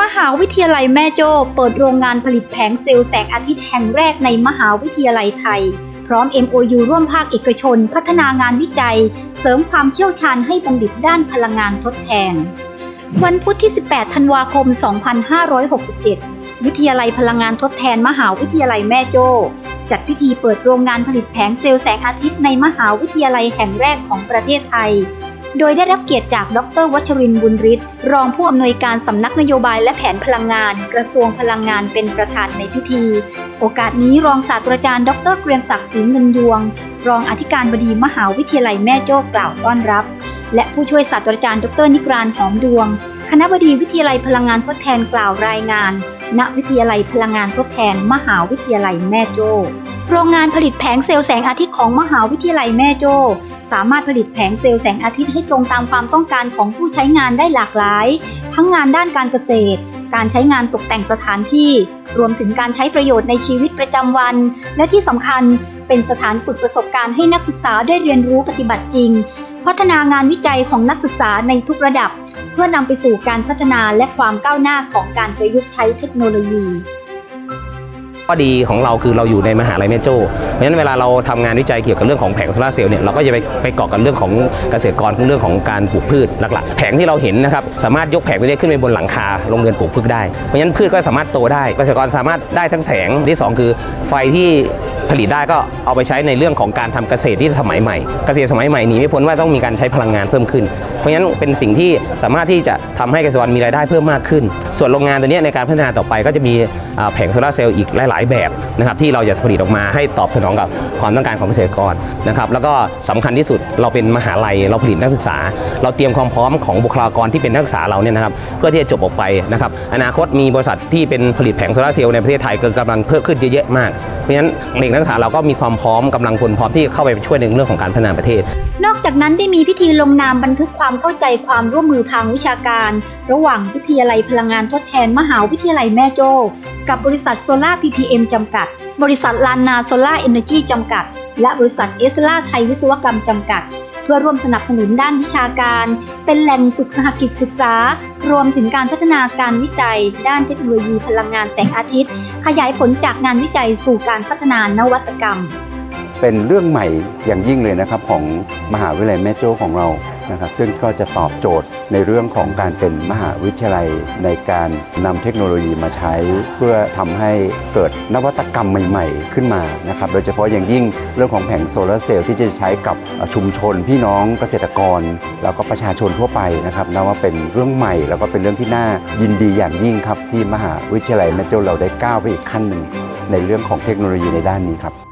มหาวิทยาลัยแม่โจ้เปิดโรงงานผลิตแผงเซลล์แสงอาทิตย์แห่งแรกในมหาวิทยาลัยไทย พร้อม MOU ร่วมภาคเอกชน พัฒนางานวิจัย เสริมความเชี่ยวชาญให้บัณฑิตด้านพลังงานทดแทน วันพุธที่ 18 ธันวาคม 2567 วิทยาลัยพลังงานทดแทนมหาวิทยาลัยแม่โจ้จัดพิธีเปิดโรงงานผลิตแผงเซลล์แสงอาทิตย์ในมหาวิทยาลัยแห่งแรกของประเทศไทย โดยได้รับเกียรติจากดรวัชรินทร์บุญฤทธิ์รองผู้อำนวยการสำนักนโยบายและแผนพลังงาน กระทรวงพลังงานเป็นประธานในพิธี โอกาสนี้รองศาสตราจารย์ ดรเกรียงศักดิ์ศรีเงินยวง รองอธิการบดีมหาวิทยาลัยแม่โจ้กล่าวต้อนรับ และผู้ช่วยศาสตราจารย์ ดรนิกรานหอมดวง คณะบดีวิทยาลัยพลังงานทดแทนกล่าวรายงาน ณวิทยาลัยพลังงานทดแทน มหาวิทยาลัยแม่โจ้ โรงงานผลิตแผงเซลล์แสงอาทิตย์ของมหาวิทยาลัยแม่โจ้สามารถผลิตแผงเซลล์แสงอาทิตย์ให้ตรงตามความต้องการของผู้ใช้งานได้หลากหลาย ทั้งงานด้านการเกษตร การใช้งานตกแต่งสถานที่ รวมถึงการใช้ประโยชน์ในชีวิตประจำวัน และที่สำคัญเป็นสถานฝึกประสบการณ์ให้นักศึกษาได้เรียนรู้ปฏิบัติจริง พัฒนางานวิจัยของนักศึกษาในทุกระดับ เพื่อนำไปสู่การพัฒนาและความก้าวหน้าของการประยุกต์ใช้เทคโนโลยี ข้อดีของเราคือเราอยู่ในมหาลัยแม่โจ้เพราะฉะนั้นเวลาเราทำงานวิจัยเกี่ยวกับเรื่องของแผงโซลาร์เซลล์เนี่ยเราก็จะไปไปเกาะกันเรื่องของเกษตรกรเรื่องของการปลูกพืชหลักๆ แผงที่เราเห็นนะครับสามารถยกแผงตัวนี้ขึ้นไปบนหลังคาโรงเรือนปลูกพืชได้เพราะฉะนั้นพืชก็สามารถโตได้เกษตรกรสามารถได้ทั้งแสงที่สองคือไฟที่ผลิตได้ก็เอาไปใช้ในเรื่องของการทำเกษตรที่สมัยใหม่ เกษตรสมัยใหม่หนีไม่พ้นว่าต้องมีการใช้พลังงานเพิ่มขึ้นเพราะฉะนั้นเป็นสิ่งที่สามารถที่จะทำให้เกษตรกรมีรายได้เพิ่มมากขึ้น ส่วนโรงงานตัวนี้ในการพัฒนาต่อไปก็จะมีแผงโซลาร์เซลล์อีกหลาย ๆ แบบนะครับที่เราจะผลิตออกมาให้ตอบสนองกับความต้องการของเกษตรกรนะครับแล้วก็สำคัญที่สุดเราเป็นมหาลัยเราผลิตนักศึกษา เราเตรียมความพร้อมของบุคลากรที่เป็นนักศึกษาเราเนี่ยนะครับเพื่อที่จะจบออกไปนะครับอนาคตมีบริษัทที่เป็นผลิตแผงโซลาร์เซลล์ในประเทศไทยกำลังเพิ่มขึ้นเยอะๆมากเพราะฉะนั้นเด็กนักศึกษาเราก็มีความพร้อมกำลังพลพร้อมที่เข้าไปช่วยในเรื่องของการพัฒนาประเทศ นอกจากนั้นได้มีพิธีลงนามบันทึกความความเข้าใจความร่วมมือทางวิชาการ ระหว่างวิทยาลัยพลังงานทดแทนมหาวิทยาลัยแม่โจ้ กับบริษัทโซล่า PPM จำกัด บริษัทลานนาโซล่าเอเนจีจำกัด และบริษัทเอสล่าไทยวิศวกรรมจำกัด เพื่อร่วมสนับสนุนด้านวิชาการ เป็นแหล่งฝึกสหกิจศึกษา รวมถึงการพัฒนาการวิจัย ด้านเทคโนโลยีพลังงานแสงอาทิตย์ ขยายผลจากงานวิจัยสู่การพัฒนานวัตกรรมเป็นเรื่องใหม่อย่างยิ่งเลยนะครับของมหาวิทยาลัยแม่โจ้ของเรา นะครับซึ่งก็จะตอบโจทย์ในเรื่องของการเป็นมหาวิทยาลัยในการนำเทคโนโลยีมาใช้ เพื่อทำให้เกิดนวัตกรรมใหม่ ๆ ขึ้นมานะครับโดยเฉพาะอย่างยิ่งเรื่องของแผงโซลาร์เซลล์ที่จะใช้กับชุมชน พี่น้องเกษตรกร แล้วก็ประชาชนทั่วไปนะครับนับว่าเป็นเรื่องใหม่ แล้วก็เป็นเรื่องที่น่ายินดีอย่างยิ่งครับที่มหาวิทยาลัยแม่โจ้เราได้ก้าวไปอีกขั้นหนึ่งในเรื่องของเทคโนโลยีในด้านนี้ครับ